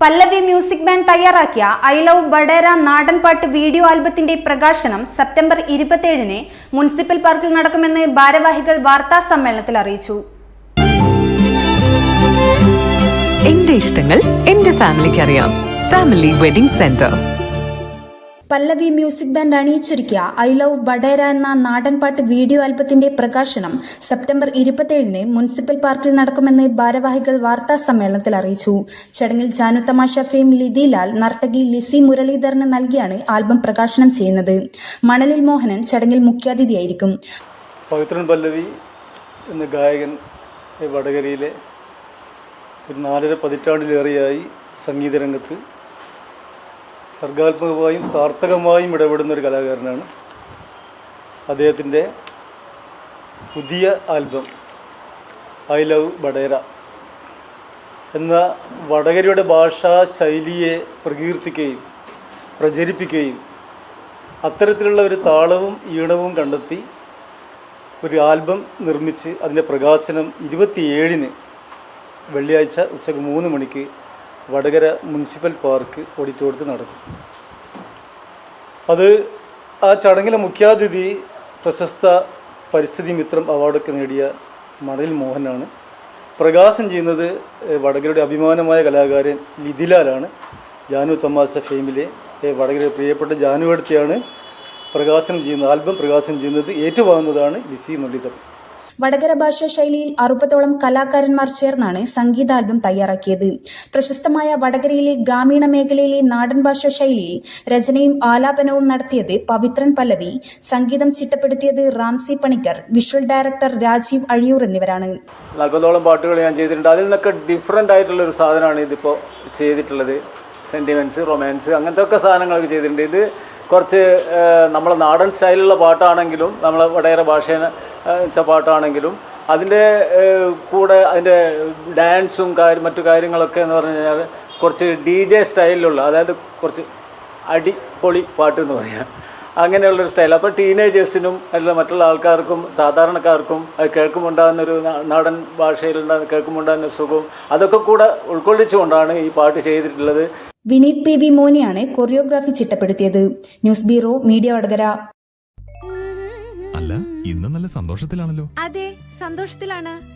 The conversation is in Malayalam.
പല്ലവി മ്യൂസിക് ബാൻഡ് തയ്യാറാക്കിയ ഐ ലവ് ബഡേര നാടൻ പാട്ട് വീഡിയോ ആൽബത്തിന്റെ പ്രകാശനം സെപ്റ്റംബർ ഇരുപത്തിയേഴിന് മുനിസിപ്പൽ പാർക്കിൽ നടക്കുമെന്ന് ഭാരവാഹികൾ വാർത്താ സമ്മേളനത്തിൽ അറിയിച്ചു. എന്റെ ഇഷ്ടങ്ങൾ എന്റെ ഫാമിലിക്ക് അറിയാം family wedding centre. Pallavi music band അണിയിച്ചൊരുക്കിയ I love ബഡേര എന്ന നാടൻപാട്ട് വീഡിയോ ആൽബത്തിന്റെ പ്രകാശനം സെപ്റ്റംബർ ഇരുപത്തിയേഴിന് മുനിസിപ്പൽ പാർക്കിൽ നടക്കുമെന്ന് ഭാരവാഹികൾ വാർത്താ സമ്മേളനത്തിൽ അറിയിച്ചു. ചടങ്ങിൽ ജാനു തമാശ ഫെയിം ലിതിലാൽ നർത്തകി ലിസി മുരളീധരന് നൽകിയാണ് ആൽബം പ്രകാശനം ചെയ്യുന്നത്. മണലിൽ മോഹനൻ ചടങ്ങിൽ മുഖ്യാതിഥിയായിരിക്കും. പവിത്രൻ പല്ലവി എന്ന ഗായകൻ വടകരയിലെ ഒരു നാലര പതിറ്റാണ്ടിലേറെയായി സംഗീതരംഗത്ത് സർഗാത്മകമായും സാർത്ഥകമായും ഇടപെടുന്ന ഒരു കലാകാരനാണ്. അദ്ദേഹത്തിന്റെ പുതിയ ആൽബം ഐ ലവ് വടേര എന്ന വടകരയുടെ ഭാഷാ ശൈലിയെ പ്രകീർത്തിക്കുകയും പ്രചരിപ്പിക്കുകയും അത്തരത്തിലുള്ള ഒരു താളവും ഈണവും കണ്ടെത്തി ഒരു ആൽബം നിർമ്മിച്ച് അതിന്റെ പ്രകാശനം ഇരുപത്തിയേഴിന് വെള്ളിയാഴ്ച ഉച്ചയ്ക്ക് മൂന്ന് മണിക്ക് വടകര മുനിസിപ്പൽ പാർക്ക് ഓഡിറ്റോറിയത്തിൽ നടക്കും. അത് ആ ചടങ്ങിലെ മുഖ്യാതിഥി പ്രശസ്ത പരിസ്ഥിതി മിത്രം അവാർഡൊക്കെ നേടിയ മണൽ മോഹനാണ്. പ്രകാശം ചെയ്യുന്നത് വടകരയുടെ അഭിമാനമായ കലാകാരൻ ലിതിലാലാണ്. ജാനു തമാശ ഫെയിമിലെ വടകരയുടെ പ്രിയപ്പെട്ട ജാനു എടുത്തിയാണ് പ്രകാശനം ചെയ്യുന്നത് ആൽബം പ്രകാശനം ചെയ്യുന്നത് ഏറ്റുവാങ്ങുന്നതാണ് ലിസി മുരളീധരൻ. വടകര ഭാഷാ ശൈലിയിൽ അറുപതോളം കലാകാരന്മാർ ചേർന്നാണ് സംഗീതാൽബം തയ്യാറാക്കിയത്. പ്രശസ്തമായ വടകരയിലെ ഗ്രാമീണ മേഖലയിലെ നാടൻ ഭാഷാ ശൈലിയിൽ രചനയും ആലാപനവും നടത്തിയത് പവിത്രൻ പല്ലവി സംഗീതം ചിട്ടപ്പെടുത്തിയത് റാംസി പണിക്കർ വിഷ്വൽ ഡയറക്ടർ രാജീവ് അഴിയൂർ എന്നിവരാണ്. നാൽപ്പതോളം പാട്ടുകൾ ഞാൻ ചെയ്തിട്ടുണ്ട്. അതിൽ നിന്നൊക്കെ ആയിട്ടുള്ള ഒരു സാധനമാണ് ഇതിപ്പോൾ ചെയ്തിട്ടുള്ളത്. സെന്റിമെന്റ്സ് റൊമാൻസ് അങ്ങനത്തെ ഒക്കെ സാധനങ്ങളൊക്കെ ചെയ്തിട്ടുണ്ട്. ഇത് കുറച്ച് നമ്മളെ നാടൻ സ്റ്റൈലുള്ള പാട്ടാണെങ്കിലും നമ്മളെ വടകര ഭാഷേനെ വെച്ച പാട്ടാണെങ്കിലും അതിന്റെ കൂടെ അതിന്റെ ഡാൻസും കാര്യം മറ്റു കാര്യങ്ങളൊക്കെ എന്ന് പറഞ്ഞു കഴിഞ്ഞാൽ കുറച്ച് ഡി ജെ സ്റ്റൈലിലുള്ള അതായത് കുറച്ച് അടിപൊളി പാട്ട് എന്ന് പറയാം. അങ്ങനെയുള്ളൊരു സ്റ്റൈൽ. അപ്പോൾ ടീനേജേഴ്സിനും അല്ല മറ്റുള്ള ആൾക്കാർക്കും സാധാരണക്കാർക്കും അത് കേൾക്കുമ്പോൾ ഒരു നാടൻ ഭാഷയിലുണ്ടാകുന്ന കേൾക്കുമുണ്ടാകുന്ന സുഖവും അതൊക്കെ കൂടെ ഉൾക്കൊള്ളിച്ചുകൊണ്ടാണ് ഈ പാട്ട് ചെയ്തിട്ടുള്ളത്. വിനീത് പി വി മോനിയാണ് choreography ചിട്ടപ്പെടുത്തിയത്. News bureau media Vadakara. അല്ല ഇന്ന് നല്ല സന്തോഷത്തിലാണല്ലോ. അതെ സന്തോഷത്തിലാണ്.